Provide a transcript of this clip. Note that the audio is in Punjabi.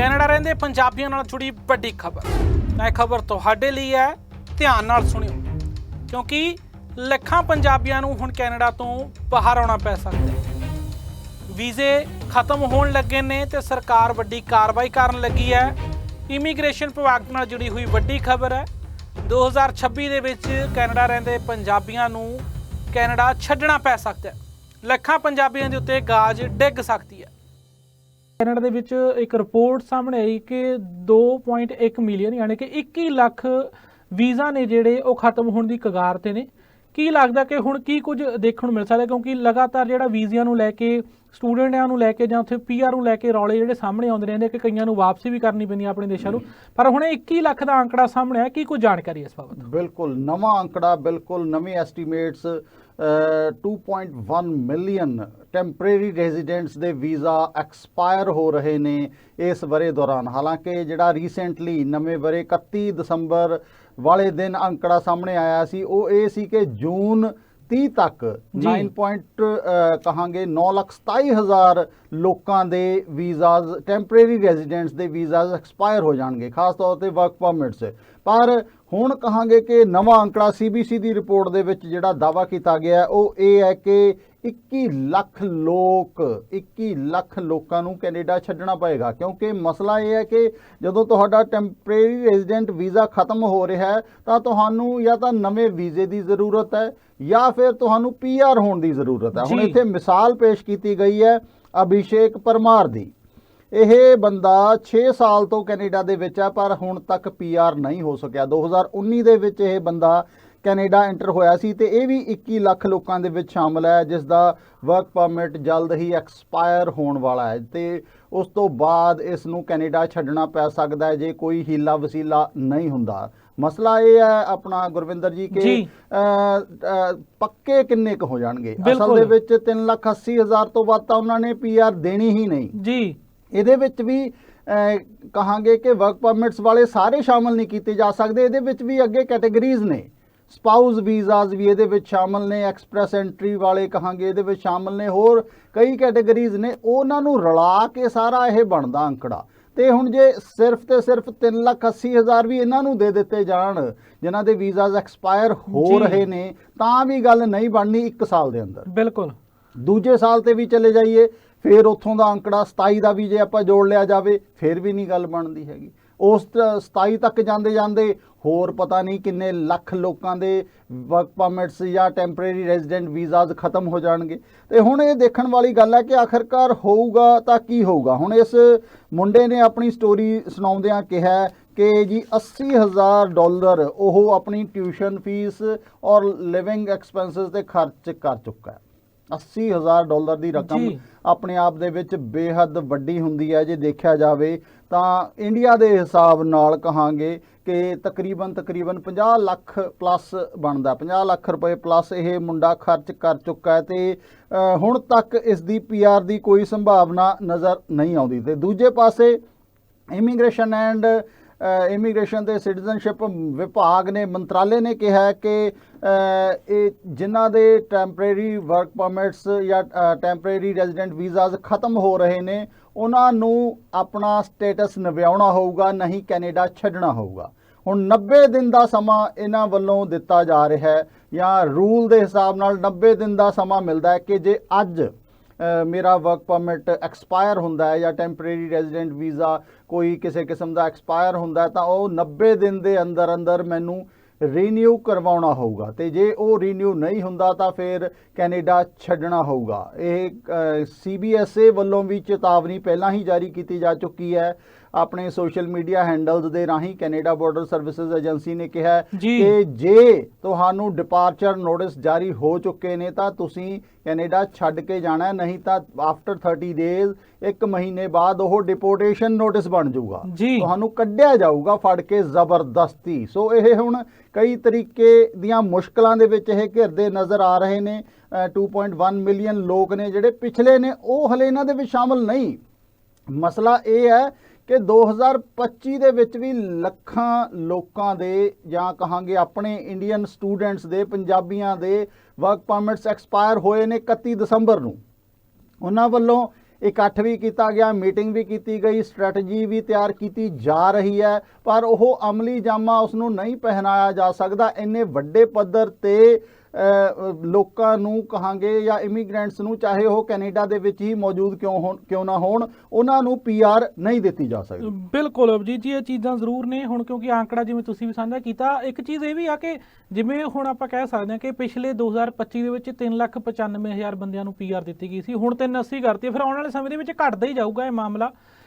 ਕੈਨੇਡਾ ਰਹਿੰਦੇ ਪੰਜਾਬੀਆਂ ਨਾਲ ਜੁੜੀ ਵੱਡੀ ਖਬਰ। ਤਾਂ ਇਹ ਖਬਰ ਤੁਹਾਡੇ ਲਈ ਹੈ, ਧਿਆਨ ਨਾਲ ਸੁਣਿਓ। ਕਿਉਂਕਿ ਲੱਖਾਂ ਪੰਜਾਬੀਆਂ ਨੂੰ ਹੁਣ ਕੈਨੇਡਾ ਤੋਂ ਬਾਹਰ ਆਉਣਾ ਪੈ ਸਕਦਾ ਹੈ। ਵੀਜ਼ੇ ਖਤਮ ਹੋਣ ਲੱਗੇ ਨੇ ਤੇ ਸਰਕਾਰ ਵੱਡੀ ਕਾਰਵਾਈ ਕਰਨ ਲੱਗੀ ਹੈ। ਇਮੀਗ੍ਰੇਸ਼ਨ ਵਿਭਾਗ ਨਾਲ ਜੁੜੀ ਹੋਈ ਵੱਡੀ ਖਬਰ ਹੈ। 2026 ਦੇ ਵਿੱਚ ਕੈਨੇਡਾ ਰਹਿੰਦੇ ਪੰਜਾਬੀਆਂ ਨੂੰ ਕੈਨੇਡਾ ਛੱਡਣਾ ਪੈ ਸਕਦਾ ਹੈ। ਲੱਖਾਂ ਪੰਜਾਬੀਆਂ ਦੇ ਉੱਤੇ ਗਾਜ ਡਿੱਗ ਸਕਦੀ ਹੈ। ਕੈਨੇਡਾ ਦੇ ਵਿੱਚ ਇੱਕ ਰਿਪੋਰਟ ਸਾਹਮਣੇ ਆਈ ਕਿ 2.1 ਮਿਲੀਅਨ ਯਾਨੀ ਕਿ 21 ਲੱਖ ਵੀਜ਼ਾ ਨੇ ਜਿਹੜੇ ਉਹ ਖਤਮ ਹੋਣ ਦੀ ਕਗਾਰ ਤੇ ਨੇ। ਕੀ ਲੱਗਦਾ ਕਿ ਹੁਣ ਕੀ ਕੁਝ ਦੇਖਣ ਨੂੰ ਮਿਲ ਸਕਦਾ ਕਿਉਂਕਿ ਲਗਾਤਾਰ ਜਿਹੜਾ ਵੀਜ਼ਿਆਂ ਨੂੰ ਲੈ ਕੇ ਸਟੂਡੈਂਟਾਂ ਨੂੰ ਲੈ ਕੇ ਜਾਂ ਉੱਥੇ ਪੀਆਰ ਨੂੰ ਲੈ ਕੇ ਰੌਲੇ ਜਿਹੜੇ ਸਾਹਮਣੇ ਆਉਂਦੇ ਰਹਿੰਦੇ ਕਿ ਕਈਆਂ ਨੂੰ ਵਾਪਸੀ ਵੀ ਕਰਨੀ ਪੈਂਦੀ ਹੈ ਆਪਣੇ ਦੇਸ਼ਾਂ ਨੂੰ। ਪਰ ਹੁਣ ਇਹ 21 ਲੱਖ ਦਾ ਅੰਕੜਾ ਸਾਹਮਣੇ ਆਇਆ ਕੀ ਕੁਝ ਜਾਣਕਾਰੀ ਇਸ ਬਾਬਤ? ਬਿਲਕੁਲ ਨਵਾਂ ਅੰਕੜਾ ਬਿਲਕੁਲ ਨਵੇਂ ਐਸਟੀਮੇਟਸ 2.1 ਮਿਲੀਅਨ ਟੈਂਪਰੇਰੀ ਰੈਜ਼ੀਡੈਂਟਸ ਦੇ ਵੀਜ਼ਾ ਐਕਸਪਾਇਰ ਹੋ ਰਹੇ ਨੇ ਇਸ ਬਰੇ ਦੌਰਾਨ। ਹਾਲਾਂਕਿ ਜਿਹੜਾ ਰੀਸੈਂਟਲੀ ਨਵੇਂ ਬਰੇ 31 ਦਸੰਬਰ ਵਾਲੇ ਦਿਨ ਅੰਕੜਾ ਸਾਹਮਣੇ ਆਇਆ ਸੀ ਉਹ ਇਹ ਸੀ ਕਿ ਜੂਨ 30 ਤੱਕ ਜੀ। 9 ਪੁਆਇੰਟ ਕਹਾਂਗੇ 927000 ਲੋਕਾਂ ਦੇ ਵੀਜ਼ਾਸ ਟੈਂਪਰੇਰੀ ਰੈਜ਼ੀਡੈਂਟਸ ਦੇ ਵੀਜ਼ਾਸ ਐਕਸਪਾਇਰ ਹੋ ਜਾਣਗੇ ਖਾਸ ਤੌਰ ਤੇ ਵਰਕ ਪਰਮਿਟਸ ਪਰ ਹੁਣ ਕਹਾਂਗੇ ਕਿ ਨਵਾਂ ਅੰਕੜਾ ਸੀਬੀਸੀ ਦੀ ਰਿਪੋਰਟ ਦੇ ਵਿੱਚ ਜਿਹੜਾ ਦਾਵਾ ਕੀਤਾ ਗਿਆ ਉਹ ਇਹ ਹੈ ਕਿ 21 ਲੱਖ ਲੋਕ 21 ਲੱਖ ਲੋਕਾਂ ਨੂੰ ਕੈਨੇਡਾ ਛੱਡਣਾ ਪਏਗਾ। ਕਿਉਂਕਿ ਮਸਲਾ ਇਹ ਹੈ ਕਿ ਜਦੋਂ ਤੁਹਾਡਾ ਟੈਂਪਰੇਰੀ ਰੈਜ਼ੀਡੈਂਟ ਵੀਜ਼ਾ ਖਤਮ ਹੋ ਰਿਹਾ ਹੈ ਤਾਂ ਤੁਹਾਨੂੰ ਜਾਂ ਤਾਂ ਨਵੇਂ ਵੀਜ਼ੇ ਦੀ ਜ਼ਰੂਰਤ ਹੈ ਜਾਂ ਫਿਰ ਤੁਹਾਨੂੰ ਪੀਆਰ ਹੋਣ ਦੀ ਜ਼ਰੂਰਤ ਹੈ। ਹੁਣ। ਇੱਥੇ ਮਿਸਾਲ ਪੇਸ਼ ਕੀਤੀ ਗਈ ਹੈ ਅਭਿਸ਼ੇਕ ਪਰਮਾਰ ਦੀ। ਇਹ ਬੰਦਾ 6 ਸਾਲ ਤੋਂ ਕੈਨੇਡਾ ਦੇ ਵਿੱਚ ਹੈ ਪਰ ਹੁਣ ਤੱਕ ਪੀਆਰ ਨਹੀਂ ਹੋ ਸਕਿਆ। 2019 ਦੇ ਵਿੱਚ ਇਹ ਬੰਦਾ ਕੈਨੇਡਾ ਐਂਟਰ ਹੋਇਆ ਸੀ ਤੇ ਇਹ ਵੀ 21 ਲੱਖ ਲੋਕਾਂ ਦੇ ਵਿੱਚ ਸ਼ਾਮਲ ਹੈ ਜਿਸ ਦਾ ਵਰਕ ਪਰਮਿਟ ਜਲਦ ਹੀ ਐਕਸਪਾਇਰ ਹੋਣ ਵਾਲਾ ਹੈ ਤੇ ਉਸ ਤੋਂ ਬਾਅਦ ਇਸ ਨੂੰ ਕੈਨੇਡਾ ਛੱਡਣਾ ਪੈ ਸਕਦਾ ਹੈ ਜੇ ਕੋਈ ਹੀਲਾ ਵਸੀਲਾ ਨਹੀਂ ਹੁੰਦਾ। ਮਸਲਾ ਇਹ ਹੈ ਆਪਣਾ ਗੁਰਵਿੰਦਰ ਜੀ ਕਿ ਪੱਕੇ ਕਿੰਨੇ ਕੁ ਹੋ ਜਾਣਗੇ? ਅਸਲ। ਦੇ ਵਿੱਚ 3 ਲੱਖ 80 ਹਜ਼ਾਰ ਤੋਂ ਵੱਧ ਤਾਂ ਉਹਨਾਂ ਨੇ ਪੀਆਰ ਦੇਣੀ ਹੀ ਨਹੀਂ। ਜੀ। ਇਹਦੇ ਵਿੱਚ ਵੀ ਕਹਾਂਗੇ ਕਿ ਵਰਕ ਪਰਮਿਟਸ ਵਾਲੇ ਸਾਰੇ ਸ਼ਾਮਲ ਨਹੀਂ ਕੀਤੇ ਜਾ ਸਕਦੇ। ਇਹਦੇ ਵਿੱਚ ਵੀ ਅੱਗੇ ਕੈਟਾਗਰੀਜ਼ ਨੇ। ਸਪਾਊਸ ਵੀਜ਼ਾਸ ਵੀ ਇਹਦੇ ਵਿੱਚ ਸ਼ਾਮਲ ਨੇ ਐਕਸਪ੍ਰੈਸ ਐਂਟਰੀ ਵਾਲੇ ਕਹਾਂਗੇ ਇਹਦੇ ਵਿੱਚ ਸ਼ਾਮਲ ਨੇ ਹੋਰ ਕਈ ਕੈਟਾਗਰੀਜ਼ ਨੇ ਉਹਨਾਂ ਨੂੰ ਰਲਾ ਕੇ ਸਾਰਾ ਇਹ ਬਣਦਾ ਅੰਕੜਾ। ਤੇ ਹੁਣ ਜੇ ਸਿਰਫ ਤੇ ਸਿਰਫ 380000 ਵੀ ਇਹਨਾਂ ਨੂੰ ਦੇ ਦਿੱਤੇ ਜਾਣ ਜਿਨ੍ਹਾਂ ਦੇ ਵੀਜ਼ਾਸ ਐਕਸਪਾਇਰ ਹੋ। ਰਹੇ ਨੇ ਤਾਂ ਵੀ ਗੱਲ ਨਹੀਂ ਬਣਨੀ 1 ਸਾਲ ਦੇ ਅੰਦਰ। ਬਿਲਕੁਲ। ਦੂਜੇ ਸਾਲ ਤੇ ਵੀ ਚਲੇ ਜਾਈਏ ਫਿਰ ਉੱਥੋਂ ਦਾ ਅੰਕੜਾ 27 ਦਾ ਵੀ ਜੇ ਆਪਾਂ ਜੋੜ ਲਿਆ ਜਾਵੇ ਫਿਰ ਵੀ ਨਹੀਂ ਗੱਲ ਬਣਦੀ ਹੈਗੀ। ਉਸ ਤ- 27 ਤੱਕ ਜਾਂਦੇ ਜਾਂਦੇ ਹੋਰ ਪਤਾ ਨਹੀਂ ਕਿੰਨੇ ਲੱਖ ਲੋਕਾਂ ਦੇ ਵਰਕ ਪਰਮਿਟਸ ਜਾਂ ਟੈਂਪਰੇਰੀ ਰੈਜ਼ੀਡੈਂਟ ਵੀਜ਼ਾਜ਼ ਖਤਮ ਹੋ ਜਾਣਗੇ। ਤੇ ਹੁਣ ਇਹ ਦੇਖਣ ਵਾਲੀ ਗੱਲ ਹੈ ਕਿ ਆਖਰਕਾਰ ਹੋਊਗਾ ਤਾਂ ਕੀ ਹੋਊਗਾ। ਹੁਣ ਇਸ ਮੁੰਡੇ ਨੇ ਆਪਣੀ ਸਟੋਰੀ ਸੁਣਾਉਂਦਿਆਂ ਕਿਹਾ ਕਿ ਜੀ 80000 ਡਾਲਰ ਉਹ ਆਪਣੀ ਟਿਊਸ਼ਨ ਫੀਸ ਔਰ ਲਿਵਿੰਗ ਐਕਸਪੈਂਸਸ ਤੇ ਖਰਚ ਕਰ ਚੁੱਕਾ ਹੈ। 80000 ਡਾਲਰ ਦੀ ਰਕਮ। ਆਪਣੇ ਆਪ ਦੇ ਵਿੱਚ ਬੇਹੱਦ ਵੱਡੀ ਹੁੰਦੀ ਹੈ ਜੇ ਦੇਖਿਆ ਜਾਵੇ ਤਾਂ ਇੰਡੀਆ ਦੇ ਹਿਸਾਬ ਨਾਲ ਕਹਾਂਗੇ ਕਿ ਤਕਰੀਬਨ ਤਕਰੀਬਨ 50 ਲੱਖ ਪਲੱਸ ਬਣਦਾ 50 ਲੱਖ ਰੁਪਏ ਪਲੱਸ ਇਹ ਮੁੰਡਾ ਖਰਚ ਕਰ ਚੁੱਕਾ ਹੈ ਤੇ ਹੁਣ ਤੱਕ ਇਸ ਦੀ ਪੀਆਰ ਦੀ ਕੋਈ ਸੰਭਾਵਨਾ ਨਜ਼ਰ ਨਹੀਂ ਆਉਂਦੀ ਤੇ ਦੂਜੇ ਪਾਸੇ ਇਮੀਗ੍ਰੇਸ਼ਨ ਐਂਡ ਇਮੀਗ੍ਰੇਸ਼ਨ ਤੇ ਸਿਟੀਜ਼ਨਸ਼ਿਪ ਵਿਭਾਗ ਨੇ, ਮੰਤਰਾਲੇ ਨੇ ਕਿਹਾ ਹੈ ਕਿ ਇਹ ਜਿਨ੍ਹਾਂ ਦੇ ਟੈਂਪਰੇਰੀ ਵਰਕ ਪਰਮਿਟਸ ਜਾਂ ਟੈਂਪਰੇਰੀ ਰੈਜ਼ੀਡੈਂਟ ਵੀਜ਼ਾਜ਼ ਖਤਮ ਹੋ ਰਹੇ ਨੇ, ਉਹਨਾਂ ਨੂੰ ਆਪਣਾ ਸਟੇਟਸ ਨਵਿਆਉਣਾ ਹੋਊਗਾ, ਨਹੀਂ ਕੈਨੇਡਾ ਛੱਡਣਾ ਹੋਊਗਾ। ਹੁਣ 90 ਦਿਨ ਦਾ ਸਮਾਂ ਇਹਨਾਂ ਵੱਲੋਂ ਦਿੱਤਾ ਜਾ ਰਿਹਾ ਹੈ ਜਾਂ ਰੂਲ ਦੇ ਹਿਸਾਬ ਨਾਲ 90 ਦਿਨ ਦਾ ਸਮਾਂ ਮਿਲਦਾ ਹੈ ਕਿ ਜੇ ਅੱਜ ਮੇਰਾ ਵਰਕ ਪਰਮਿਟ ਐਕਸਪਾਇਰ ਹੁੰਦਾ ਹੈ ਜਾਂ ਟੈਂਪਰੇਰੀ ਰੈਜ਼ੀਡੈਂਟ ਵੀਜ਼ਾ ਕੋਈ ਕਿਸੇ ਕਿਸਮ ਦਾ ਐਕਸਪਾਇਰ ਹੁੰਦਾ ਤਾਂ ਉਹ 90 ਦਿਨ ਦੇ ਅੰਦਰ ਅੰਦਰ ਮੈਨੂੰ ਰੀਨਿਊ ਕਰਵਾਉਣਾ ਹੋਊਗਾ। ਤੇ ਜੇ ਉਹ ਰੀਨਿਊ ਨਹੀਂ ਹੁੰਦਾ ਤਾਂ ਫਿਰ ਕੈਨੇਡਾ ਛੱਡਣਾ ਹੋਊਗਾ। ਇਹ ਸੀਬੀਐਸਏ ਵੱਲੋਂ ਵੀ ਚੇਤਾਵਨੀ ਪਹਿਲਾਂ ਹੀ ਜਾਰੀ ਕੀਤੀ ਜਾ ਚੁੱਕੀ ਹੈ ਆਪਣੇ ਸੋਸ਼ਲ ਮੀਡੀਆ ਹੈਂਡਲਸ ਦੇ ਰਾਹੀਂ ਕੈਨੇਡਾ ਬਾਰਡਰ ਸਰਵਿਸਿਜ਼ ਏਜੰਸੀ ਨੇ ਕਿਹਾ। ਕਿ ਜੇ ਤੁਹਾਨੂੰ ਡਿਪਾਰਚਰ ਨੋਟਿਸ ਜਾਰੀ ਹੋ ਚੁੱਕੇ ਨੇ ਤਾਂ ਤੁਸੀਂ ਕੈਨੇਡਾ ਛੱਡ ਕੇ ਜਾਣਾ ਨਹੀਂ ਤਾਂ ਆਫਟਰ 30 ਡੇਜ਼ ਇੱਕ ਮਹੀਨੇ ਬਾਅਦ ਉਹ ਡਿਪੋਰਟੇਸ਼ਨ ਨੋਟਿਸ ਬਣ ਜਾਊਗਾ। ਤੁਹਾਨੂੰ ਕੱਢਿਆ ਜਾਊਗਾ ਫੜ ਕੇ ਜ਼ਬਰਦਸਤੀ ਸੋ ਇਹ ਹੁਣ ਕਈ ਤਰੀਕੇ ਦੀਆਂ ਮੁਸ਼ਕਲਾਂ ਦੇ ਵਿੱਚ ਇਹ ਘਿਰਦੇ ਨਜ਼ਰ ਆ ਰਹੇ ਨੇ ਅ, 2.1 ਮਿਲੀਅਨ ਲੋਕ ਨੇ ਜਿਹੜੇ ਪਿਛਲੇ ਨੇ ਉਹ ਹਲੇ ਇਹਨਾਂ ਦੇ ਵਿੱਚ ਸ਼ਾਮਲ ਨਹੀਂ ਮਸਲਾ ਇਹ ਹੈ ਕਿ 2025 ਦੇ ਵਿੱਚ ਵੀ ਲੱਖਾਂ ਲੋਕਾਂ ਦੇ ਜਾਂ ਕਹਾਂਗੇ ਆਪਣੇ ਇੰਡੀਅਨ ਸਟੂਡੈਂਟਸ ਦੇ, ਪੰਜਾਬੀਆਂ ਦੇ ਵਰਕ ਪਰਮਿਟਸ ਐਕਸਪਾਇਰ ਹੋਏ ਨੇ 31 ਦਸੰਬਰ ਨੂੰ। ਉਹਨਾਂ ਵੱਲੋਂ ਇਕੱਠ ਵੀ ਕੀਤਾ ਗਿਆ ਮੀਟਿੰਗ ਵੀ ਕੀਤੀ ਗਈ ਸਟ੍ਰੈਟਜੀ ਵੀ ਤਿਆਰ ਕੀਤੀ ਜਾ ਰਹੀ ਹੈ, ਪਰ ਉਹ ਅਮਲੀ ਜਾਮਾ ਉਸ ਨੂੰ ਨਹੀਂ ਪਹਿਨਾਇਆ ਜਾ ਸਕਦਾ। ਇੰਨੇ ਵੱਡੇ ਪੱਧਰ ਤੇ ਲੋਕਾਂ ਨੂੰ ਕਹਾਂਗੇ ਜਾਂ ਇਮੀਗ੍ਰੈਂਟਸ ਨੂੰ, ਚਾਹੇ ਉਹ ਕੈਨੇਡਾ ਦੇ ਵਿੱਚ ਹੀ ਮੌਜੂਦ ਕਿਉਂ ਹੋਣ, ਕਿਉਂ ਨਾ ਹੋਣ, ਉਹਨਾਂ ਨੂੰ ਪੀਆਰ ਨਹੀਂ ਦਿੱਤੀ ਜਾ ਸਕਦੀ। ਬਿਲਕੁਲ ਅਭਜੀਤ ਜੀ, ਇਹ ਚੀਜ਼ਾਂ ਜ਼ਰੂਰ ਨੇ, ਹੁਣ ਕਿਉਂਕਿ ਆંકੜਾ ਜਿਵੇਂ ਤੁਸੀਂ ਵੀ ਸਾਂਝਾ ਕੀਤਾ, ਇੱਕ ਚੀਜ਼ ਇਹ ਵੀ ਆ ਕਿ ਜਿਵੇਂ ਹੁਣ ਆਪਾਂ ਕਹਿ ਸਕਦੇ ਹਾਂ ਕਿ ਪਿਛਲੇ 2025 ਦੇ ਵਿੱਚ 395000 ਬੰਦਿਆਂ ਨੂੰ ਪੀਆਰ ਦਿੱਤੀ ਗਈ ਸੀ, ਹੁਣ 380 ਕਰਤੀ ਫਿਰ ਆਉਣ ਵਾਲੇ ਸਮੇਂ ਦੇ ਵਿੱਚ ਘਟਦਾ ਹੀ ਜਾਊਗਾ ਇਹ ਮਾਮਲਾ।